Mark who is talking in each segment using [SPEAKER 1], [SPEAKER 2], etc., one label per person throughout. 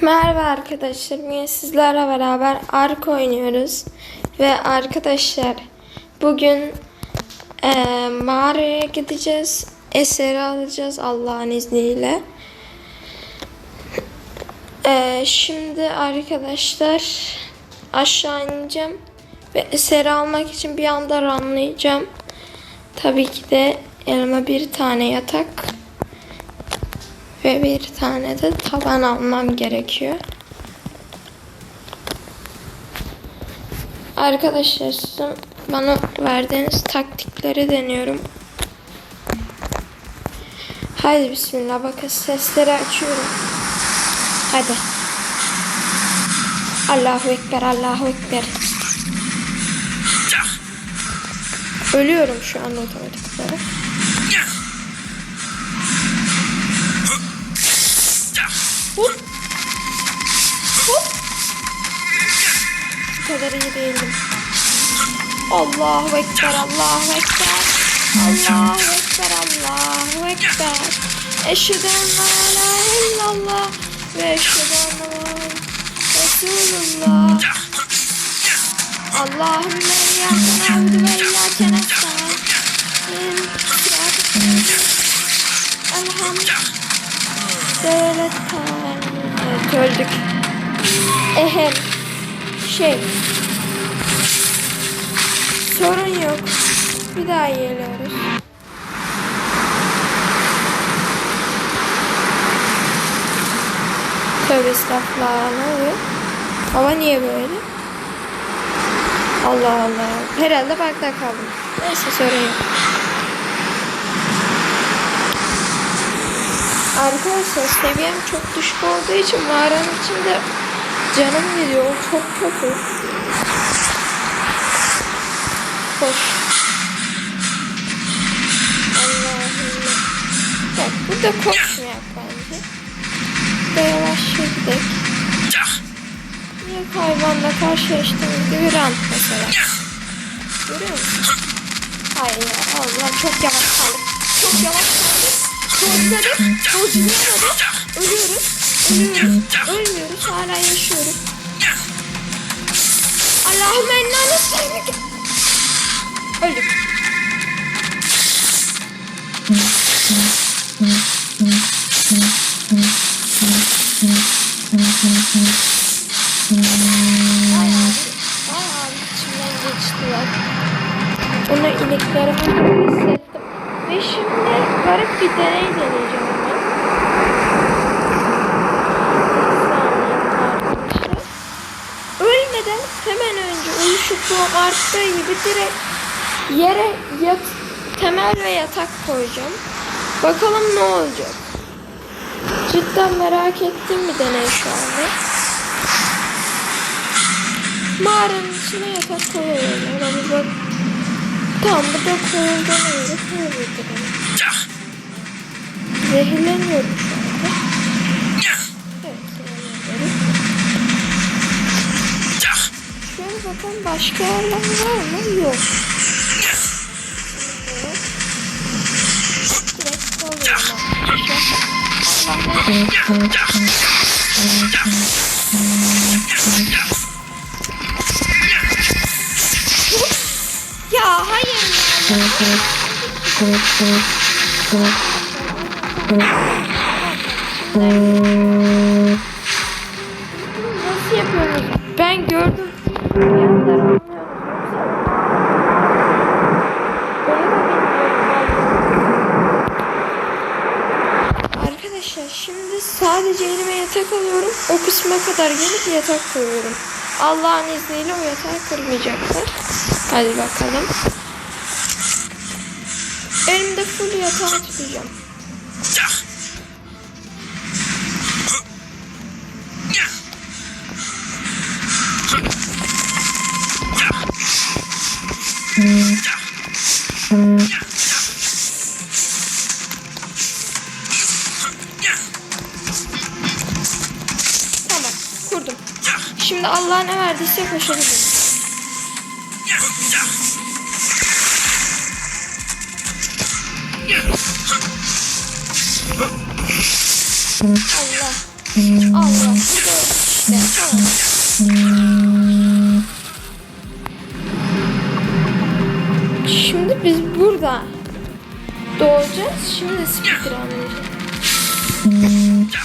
[SPEAKER 1] Merhaba arkadaşlar. Bugün sizlerle beraber Ark oynuyoruz. Ve arkadaşlar bugün eee mağaraya gideceğiz. Eseri alacağız Allah'ın izniyle. Eee, şimdi arkadaşlar aşağı ineceğim. Ve eseri almak için bir anda ranlayacağım. Tabii ki de elime bir tane yatak ve bir tane de taban almam gerekiyor. Arkadaşlar sizin bana verdiğiniz taktikleri deniyorum. Hadi bismillah bakın sesleri açıyorum. Hadi. Allahu Ekber, Allahu Ekber. Ölüyorum şu an otomatik olarak. Hop. Hop. Bu kadar iyi değildim. Allahu Ekber, Allahu Ekber. Allahu Ekber, Allahu Ekber. Eşhedü en la ilahe illallah ve eşhedü enne Resulullah. Allahümme iyyâke na'budu ve iyyâke nestaîn. Elhamdülillah. Evet öldük. Ehem. Şey. Sorun yok. Bir daha geliyoruz. Tövbe estağfurullah. Ne oluyor? Hava niye böyle? Allah Allah. Herhalde bakta kaldım. Neyse sorun yok. Arkadaşlar seviyem çok düşük olduğu için mağaranın içinde canım gidiyor. Çok kötü. Hoş. Allah'ım. Bak burada koşmayak bence. Burada yavaş gidelim. Hayvanla karşılaştığımız gibi rant mesela. Görüyor musun? Hayır ya Allah çok yavaş kaldık. Çok yavaş kaldık. Dojladık. Dojlayamadık. Ölüyoruz. Ölüyoruz. Ölmüyoruz. Hala yaşıyoruz. Allahümme enna nesledik. Öldük. Uyuşukluğum arttığı gibi direkt yere yat, temel ve yatak koyacağım. Bakalım ne olacak. Cidden merak ettiğim bir deney şu anda. Mağaranın içine yatak koyuyorum. Ona bir bak. Tamam burada koyulduğuna göre koyuldu. Zehirleniyorum şu anda. Bakalım başka yerler var mı? Yok. Direkt arkadaşlar. Ya hayır ya. Nasıl yapıyoruz? Ben gördüm. Bir anda anlıyorum. Onu da bilmiyorum. Arkadaşlar şimdi sadece elime yatak alıyorum. O kısma kadar gelip yatak koyuyorum. Allah'ın izniyle o yatağı kırmayacaklar. Hadi bakalım. Elimde full yatağı tutacağım. koştum. Şimdi Allah ne verdiyse koşabilirim. Allah. Allah. Bu da işte. Şimdi biz burada doğacağız. Şimdi sıkı kıramayacağız.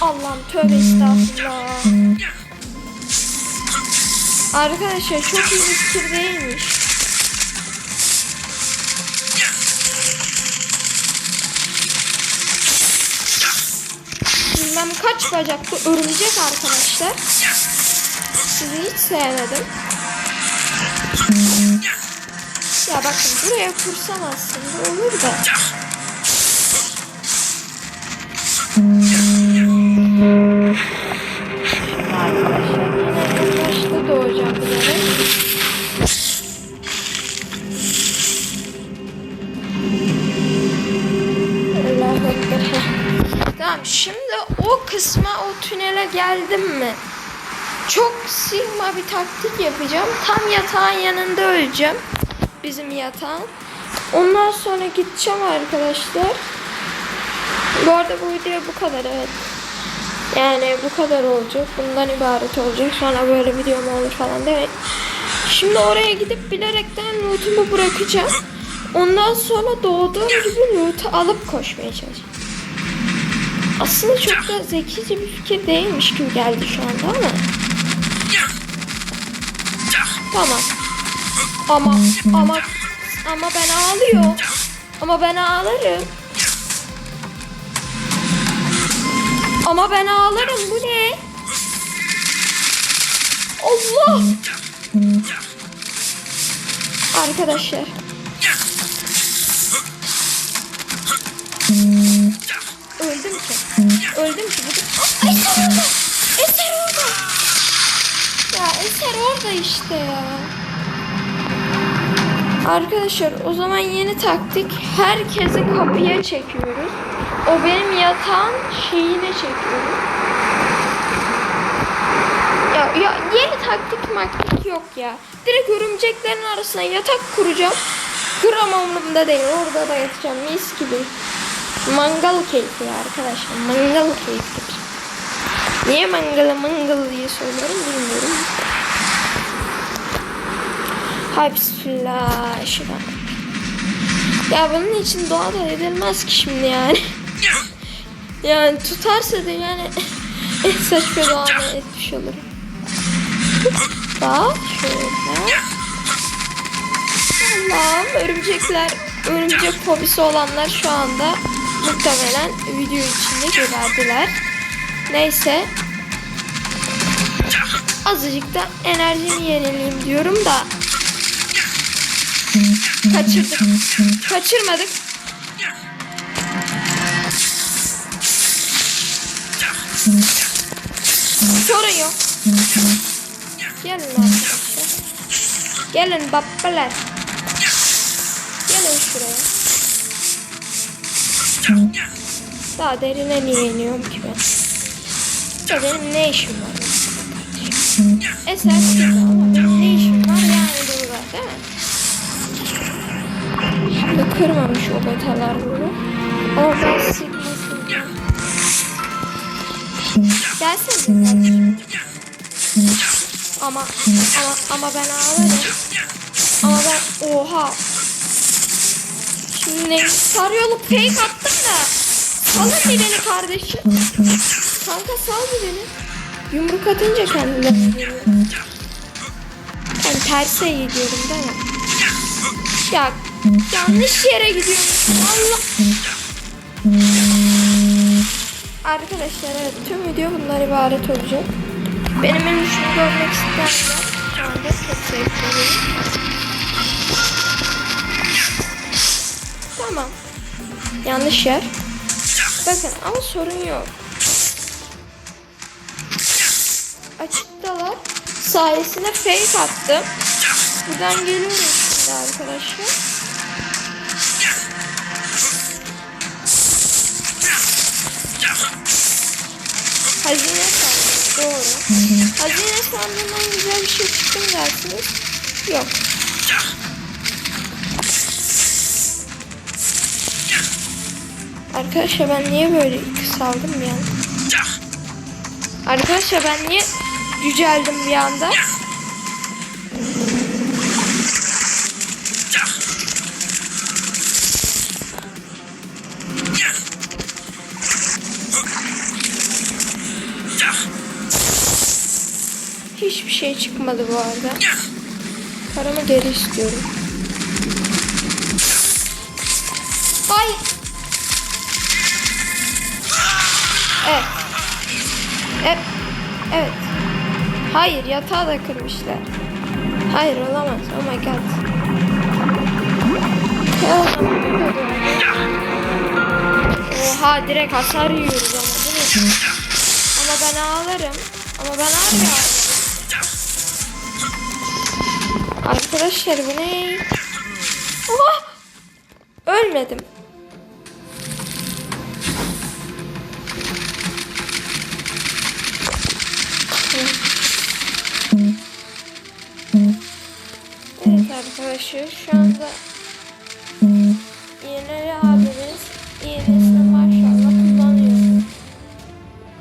[SPEAKER 1] Allah'ım tövbe estağfurullah. Arkadaşlar çok iyi bir fikir değilmiş. Bilmem kaç bacaklı örümcek arkadaşlar. Sizi hiç sevmedim. Ya bakın buraya kursam aslında olur da. Kısma o tünele geldim mi? Çok sigma bir taktik yapacağım. Tam yatağın yanında öleceğim. Bizim yatağın. Ondan sonra gideceğim arkadaşlar. Bu arada bu video bu kadar evet. Yani bu kadar olacak. Bundan ibaret olacak. Sonra böyle video mu olur falan demek. Şimdi oraya gidip bilerekten loot'umu bırakacağım. Ondan sonra doğduğum gibi loot'u alıp koşmaya çalışacağım. Aslında çok da zekice bir fikir değilmiş gibi geldi şu anda ama. Tamam. Ama ama ama ben ağlıyor. Ama ben ağlarım. Ama ben ağlarım. Bu ne? Allah! Arkadaşlar. Öldüm ki. Bugün... Aa, Eser orada. Eser orada. Ya Eser orada işte ya. Arkadaşlar o zaman yeni taktik. Herkesi kapıya çekiyoruz. O benim yatağın şeyine çekiyoruz. Ya, ya yeni taktik maktik yok ya. Direkt örümceklerin arasına yatak kuracağım. Gram umurumda değil. Orada da yatacağım mis gibi. Mangal keyfi arkadaşlar. Mangal keyfi. Niye mangalı mangal diye söylüyorum bilmiyorum. Hay bismillah. Şuradan. Ya bunun için dua da edilmez ki şimdi yani. Yani tutarsa da yani en saçma duanı etmiş olurum. Bak şöyle. Allah'ım örümcekler, örümcek fobisi olanlar şu anda muhtemelen video içinde geberdiler. Neyse. Azıcık da enerjimi yenileyim diyorum da. Kaçırdık. Kaçırmadık. Sorun yok. Gelin arkadaşlar. Gelin babbalar. Gelin şuraya. Daha derine niye iniyorum ki ben? Ya benim ne işim var? kardeşim? Eser şurada ama benim ne işim var yani burada değil mi? Şimdi kırmamış o betalar bunu. Ama ben sıkmasın. Gelsene kardeşim. Ama ama ama ben ağlarım. Ama ben oha. Şimdi sarıyolup fake attım Salın bir beni kardeşim. Kanka sal beni. Yumruk atınca geliyor. Ben terse gidiyorum değil mi? Ya yanlış yere gidiyorum. Allah. Arkadaşlar evet tüm video bundan ibaret olacak. Benim ölüşümü görmek isteyenler şu anda çok zevkli Tamam. Yanlış yer. Bakın ama sorun yok. Açıktalar. Sayesinde fake attım. Buradan geliyorum şimdi arkadaşlar. Hazine sandığı doğru. Hazine sandığından güzel bir şey çıktı mı dersiniz? Yok. Arkadaşlar ben niye böyle kısaldım bir an? Arkadaşlar ben niye yüceldim bir anda? Hiçbir şey çıkmadı bu arada. Paramı geri istiyorum. Ay. Evet. Evet. Hayır yatağı da kırmışlar. Hayır olamaz. Oh my god. Oha direkt hasar yiyoruz ama değil mi? Ama ben ağlarım. Ama ben ağlarım. Arkadaşlar bu ne? Oha! Ölmedim. Arkadaşlar şu anda iğneli abimiz iğnesini maşallah kullanıyor.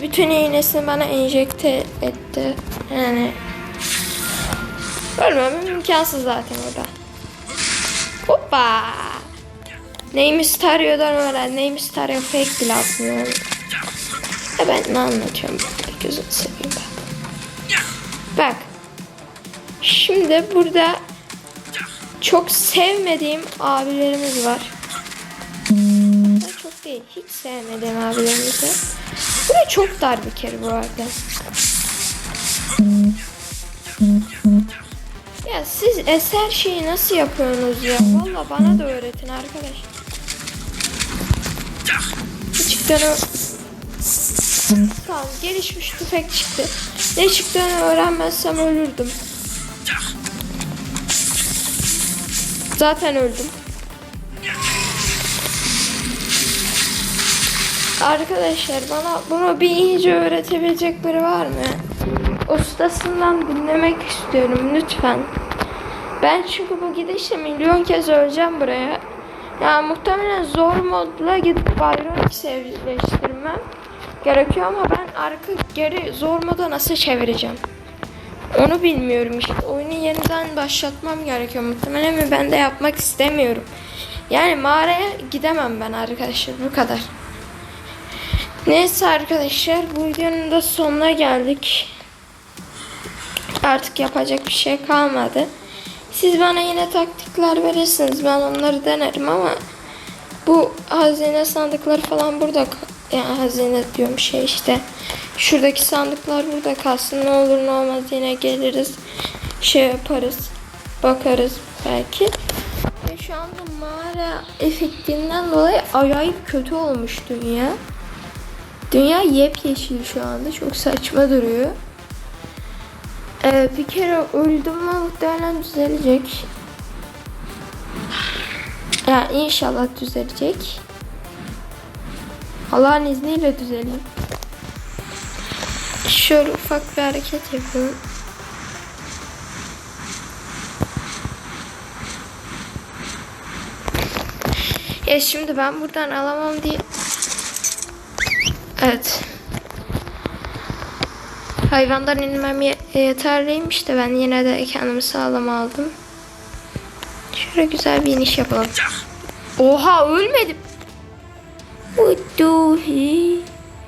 [SPEAKER 1] Bütün iğnesini bana enjekte etti. Yani ölmem imkansız zaten orada. Hoppa. Neymiş Stario'dan öğren. Neymiş Stario fake bile atmıyor. Ya ben ne anlatıyorum gözünü seveyim ben. Bak. Şimdi burada çok sevmediğim abilerimiz var. Çok değil. Hiç sevmediğim abilerimiz var. Burası çok dar bir kere bu arada. Ya siz eser şeyi nasıl yapıyorsunuz ya? Valla bana da öğretin arkadaş. Ö- Tamam gelişmiş tüfek çıktı. Ne çıktığını öğrenmezsem ölürdüm. Zaten öldüm. Arkadaşlar bana bunu bir iyice öğretebilecek biri var mı? Ustasından dinlemek istiyorum lütfen. Ben çünkü bu gidişle milyon kez öleceğim buraya. Ya muhtemelen zor modla gidip Byron sevleştirmem gerekiyor ama ben arka geri zor moda nasıl çevireceğim? Onu bilmiyorum işte. Oyunu yeniden başlatmam gerekiyor muhtemelen ve ben de yapmak istemiyorum. Yani mağaraya gidemem ben arkadaşlar bu kadar. Neyse arkadaşlar bu videonun da sonuna geldik. Artık yapacak bir şey kalmadı. Siz bana yine taktikler verirsiniz. Ben onları denerim ama bu hazine sandıkları falan burada yani hazine diyorum şey işte. Şuradaki sandıklar burada kalsın. Ne olur ne olmaz yine geliriz. Şey yaparız. Bakarız belki. Ve şu anda mağara efektinden dolayı acayip kötü olmuş dünya. Dünya yepyeşil şu anda. Çok saçma duruyor. Ee, bir kere öldüm mü muhtemelen düzelecek. Ya inşallah düzelecek. Allah'ın izniyle düzelir. Şöyle ufak bir hareket yapıyorum. Ya şimdi ben buradan alamam diye. Evet. Hayvandan inmem ye- yeterliymiş de ben yine de kendimi sağlam aldım. Şöyle güzel bir iniş yapalım. Oha ölmedim.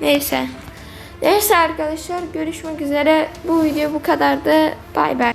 [SPEAKER 1] Neyse. Neyse arkadaşlar görüşmek üzere. Bu video bu kadardı. Bay bay.